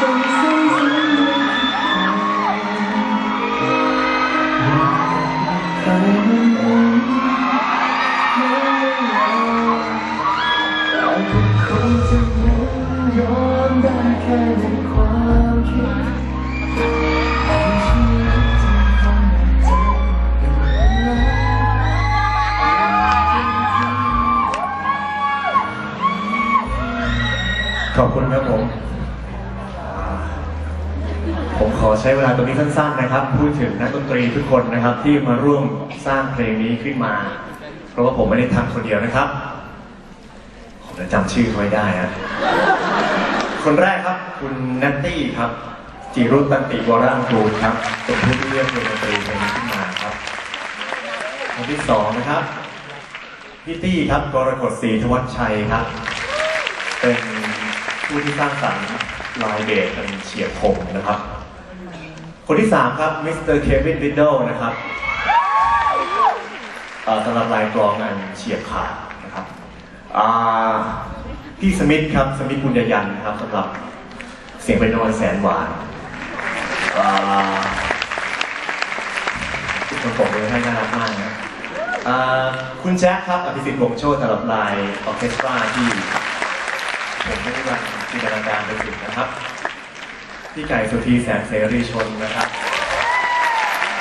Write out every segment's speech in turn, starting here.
ขอบคุณครับผม ขอใช้เวลาตรงนี้สั้นๆนะครับ พูดถึงนักดนตรีทุกคนนะครับ ที่มาร่วมสร้างเพลงนี้ขึ้นมา เพราะว่าผมไม่ได้ทำคนเดียวนะครับ ผมจะจำชื่อไว้ได้นะคนแรกครับคุณนัตตี้ครับจิรุตตันติวรังกูลครับเป็นผู้ที่เลือกเพลงดนตรีเพลงนี้ขึ้นมาครับคนที่สองนะครับพี่ตี้ครับกรกฎศรีธวัชชัยครับ เป็นผู้ที่สร้างสรรค์ลายเบสเป็นเฉียบคมนะครับ คนที่สามครับมิสเตอร์เควินวิดโดนะครับสำหรับลายกลองอันเฉียบขาดนะครับอ่าพี่สมิธครับสมิธบุญญยันนะครับสำหรับเสียงเป็นโนอนแสนหวานทุกคนปรบมือให้น่ารักมากนะคุณแจ็คครับอภิสิทธิ์วงโชติสำหรับลายออเคสตราที่ผมไม่ได้ว่าจินตนาการไปถึงนะครับ พี่ไก่สุธีแสนเสรีชนนะครับ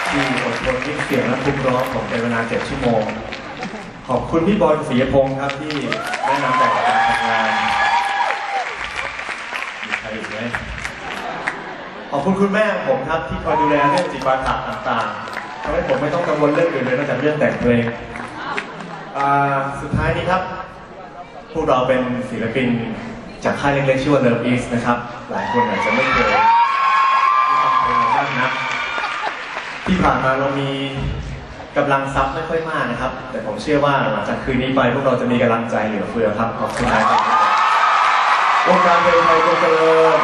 ที่อดทนที่เสียงและทุกร้องผมเป็นเวลาเจ็ดชั่วโมง ขอบคุณพี่บอลศรีพงศ์ครับที่แนะนำแบบการทำงานมีใครอีกไหมขอบคุณคุณแม่ผมครับที่คอยดูแลเรื่องจิตวิทยาต่างๆทำให้ผมไม่ต้องกังวลเรื่องอื่นเลยนอกจากเรื่องแต่งเพลงสุดท้ายนี้ครับ พวกเราเป็นศิลปิน จากค่ายเล็กๆชื่อว่า Love East นะครับ หลายคนอาจจะไม่เคยได้ฟังเพลงเราบ้างนะที่ผ่านมาเรามีกำลังทรัพย์ไม่ค่อยมากนะครับ แต่ผมเชื่อว่าหลังจากคืนนี้ไปพวกเราจะมีกำลังใจเหลือเฟือครับขอบคุณนะครับวงการเพลงไทยจงเจริญ